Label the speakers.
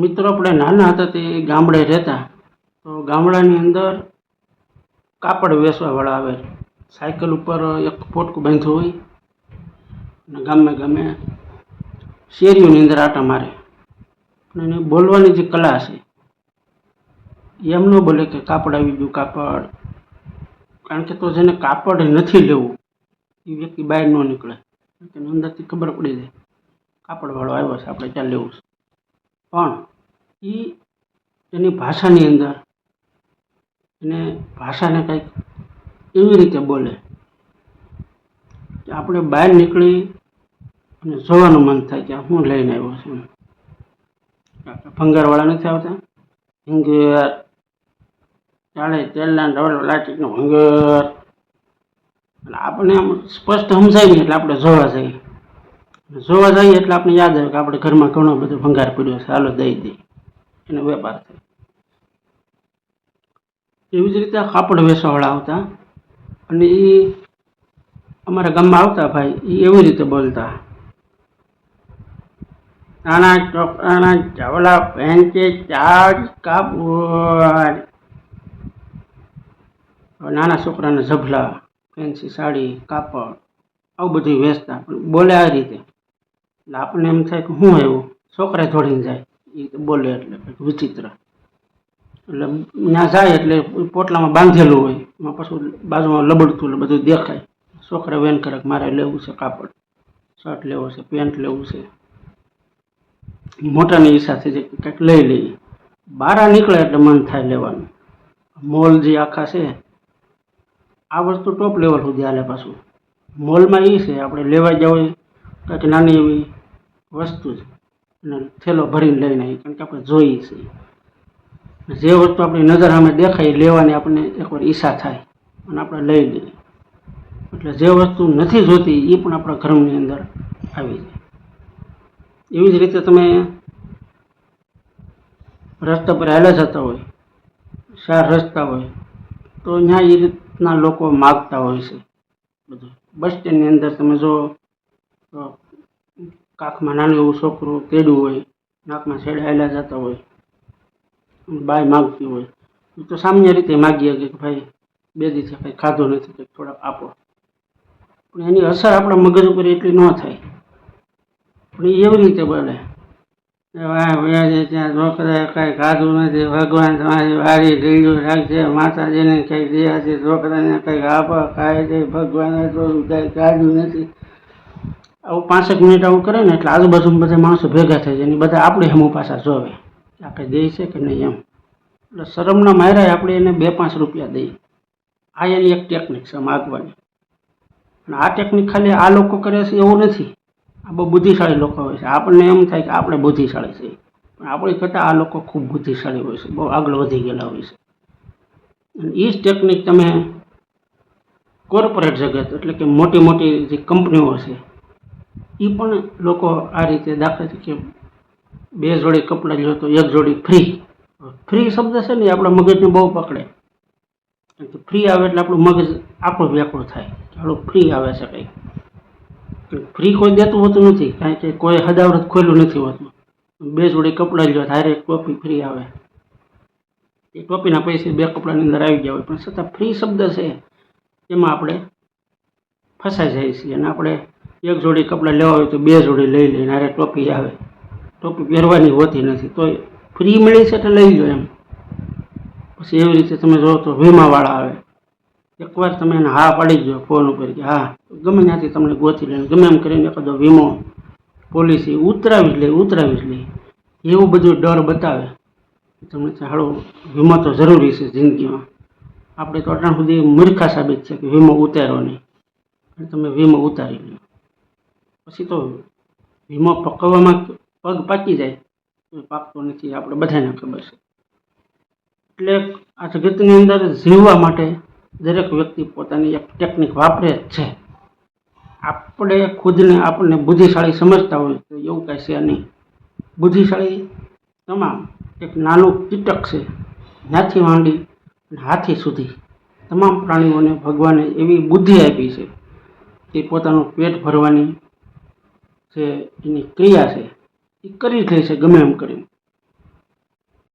Speaker 1: મિત્રો આપણે નાના હતા તે ગામડે રહેતા, તો ગામડાની અંદર કાપડ વેચવાવાળા આવે સાયકલ ઉપર એક પોટકું બાંધ્યું હોય, અને ગામે ગામે શેરીઓની અંદર આટા મારે. અને એની બોલવાની જે કલા છે, એમ ન બોલે કે કાપડ આવી ગયું, કાપડ. કારણ કે તો જેને કાપડ નથી લેવું, એ વ્યક્તિ બહાર ન નીકળે. અંદરથી ખબર પડી જાય, કાપડવાળો આવ્યો છે, આપણે ત્યાં લેવું છે? પણ એ એની ભાષાની અંદર એને ભાષાને કંઈક એવી રીતે બોલે કે આપણે બહાર નીકળી અને જોવાનું મન થાય કે હું લઈને આવ્યો છું ભંગારવાળા નથી આવતા? ભંગાર. ચાલે તેલના ડબલ લાટીનો ભંગાર. એટલે આપણને આમ સ્પષ્ટ સમજાય નહીં, એટલે આપણે જોવા જઈએ. જોવા જઈએ એટલે આપણે યાદ આવે કે આપણે ઘરમાં ઘણો બધો ભંગાર પડ્યો છે. હાલો, દઈ દઈએ એનો વેપાર થાય. એવી જ રીતે કાપડ વેસવાળા આવતા. અને એ અમારા ગામમાં આવતા ભાઈ એ એવી રીતે બોલતા. આના ચોકડાના ચાવલા પેન્ચે ચાર્જ કાપડ. નાના છોકરાના ઝભલા ફેન્સી સાડી, કાપડ, આવું બધું વેચતા. પણ બોલે આ રીતે. એટલે આપણને એમ થાય કે શું આવ્યું? છોકરા થોડીને જાય. એ બોલે એટલે વિચિત્ર. એટલે ત્યાં જાય એટલે પોટલામાં બાંધેલું હોય. એમાં પાછું બાજુમાં લબડતું એટલે બધું દેખાય. છોકરા વેન કરે મારે લેવું છે કાપડ. શર્ટ લેવો છે, પેન્ટ લેવું છે. મોટાની ઈચ્છા જે કંઈક લઈ લઈએ બહાર નીકળે એટલે મન થાય લેવાનું. મોલ જે આખા છે, આ વસ્તુ ટોપ લેવલ સુધી હાલે પાછું. મોલમાં એ છે, આપણે લેવા જવું કંઈક નાની એવી વસ્તુ જ અને થેલો ભરીને લઈને આવી, કારણ કે આપણે જોઈએ છીએ. જે વસ્તુ આપણી નજર સામે દેખાય લેવાની આપણને એકવાર ઈચ્છા થાય અને આપણે લઈ લઈએ. એટલે જે વસ્તુ નથી જોતી એ પણ આપણા ઘરની અંદર આવી જાય. એવી જ રીતે તમે રસ્તા પર હાલ્યા જતા હોય, ચાર રસ્તા હોય, તો ત્યાં એ રીતના લોકો માગતા હોય છે. બધું. બસ સ્ટેન્ડની અંદર તમે જો કાખમાં નાનું એવું છોકરું તેડું હોય, નાકમાં છેડાયેલા જતા હોય બાય માગતી હોય. તો સામાન્ય રીતે માગીએ કે ભાઈ, બે દિવસે કંઈ ખાધું નથી, કંઈક થોડાક આપો. પણ એની અસર આપણા મગજ ઉપર એટલી ન થાય. પણ એ એવી રીતે બને. ત્યાં છોકરાએ કાંઈ ખાધું નથી, ભગવાન તમારી વારી ઢીલું રાખજે, માતાજીને કંઈક દયાથી છોકરાને કંઈક આપો ખાય છે ભગવાને કાંઈ કાઢ્યું નથી. આવું પાંસઠ મિનિટ આવું કરે ને એટલે આજુબાજુ બધા માણસો ભેગા થઈ જાય ને બધા આપણે હમું પાછા જોવે. કે આ કંઈ દે છે કે નહીં એમ? એટલે શરમના માયરાય આપણે એને બે પાંચ રૂપિયા દઈએ આ એની એક ટેકનિક છે માગવાની. અને આ ટેકનિક ખાલી આ લોકો કરે છે એવું નથી. આ બહુ બુદ્ધિશાળી લોકો હોય છે. આપણને એમ થાય કે આપણે બુદ્ધિશાળી છીએ. પણ આપણી કરતાં આ લોકો ખૂબ બુદ્ધિશાળી હોય છે. બહુ આગળ વધી ગયેલા હોય છે. અને એ જ ટેકનિક તમે કોર્પોરેટ જગત એટલે કે મોટી મોટી જે કંપનીઓ છે એ પણ લોકો આ રીતે દાખલા તરીકે બે જોડી કપડાં લ્યો તો એક જોડી ફ્રી ફ્રી શબ્દ છે ને આપણા મગજને બહુ પકડે. ફ્રી આવે એટલે આપણું મગજ આપણું વ્યાકુળ થાય. ચાલો ફ્રી આવે છે કંઈક. ફ્રી કોઈ દેતું હોતું નથી કારણ કે કોઈ હદાવરત ખોલ્યું નથી હોતું. બે જોડી કપડાં લ્યો હારે ટોપી ફ્રી આવે. એ ટોપીના પૈસે બે કપડાની અંદર આવી ગયા હોય. પણ છતાં ફ્રી શબ્દ છે. એમાં આપણે ફસાઈ જાય છીએ અને આપણે એક જોડી કપડાં લેવા હોય તો બે જોડી લઈ લઈને હારે ટોપી આવે. ટોપી પહેરવાની હોતી નથી, તો ફ્રી મળી છે તો લઈ લો એમ. પછી એવી રીતે તમે જો તો વીમાવાળા આવે. એકવાર તમે એને હા પાડી દો ફોન ઉપર કે હા, ગમે ત્યાંથી તમને ગોતી લઈને, ગમે એમ કરીને એકાદો વીમો પોલિસી ઉતરાવી જ લે, ઉતરાવી જ લે. એવું બધું ડર બતાવે. તમને સારો વીમો તો જરૂરી છે જિંદગીમાં. આપણે તો અટાણ સુધી મૂર્ખા સાબિત છે કે વીમો ઉતારો નહીં. તમે વીમો ઉતારી લો પછી તો વીમો પકવવામાં પગ પાકી જાય. તો પાકતો નથી, આપણે બધાને ખબર છે. એટલે આ જગતની અંદર જીવવા માટે દરેક વ્યક્તિ પોતાની એક ટેકનિક વાપરે જ છે. આપણે ખુદને આપણને બુદ્ધિશાળી સમજતા હોય તો એવું કાંઈ છે નહીં. બુદ્ધિશાળી તમામ એક નાનું કીટક છે નાથી માંડી અને હાથી સુધી તમામ પ્રાણીઓને ભગવાને એવી બુદ્ધિ આપી છે કે પોતાનું પેટ ભરવાની જે એની ક્રિયા છે એ કરી જ લે છે ગમે એમ કરીને.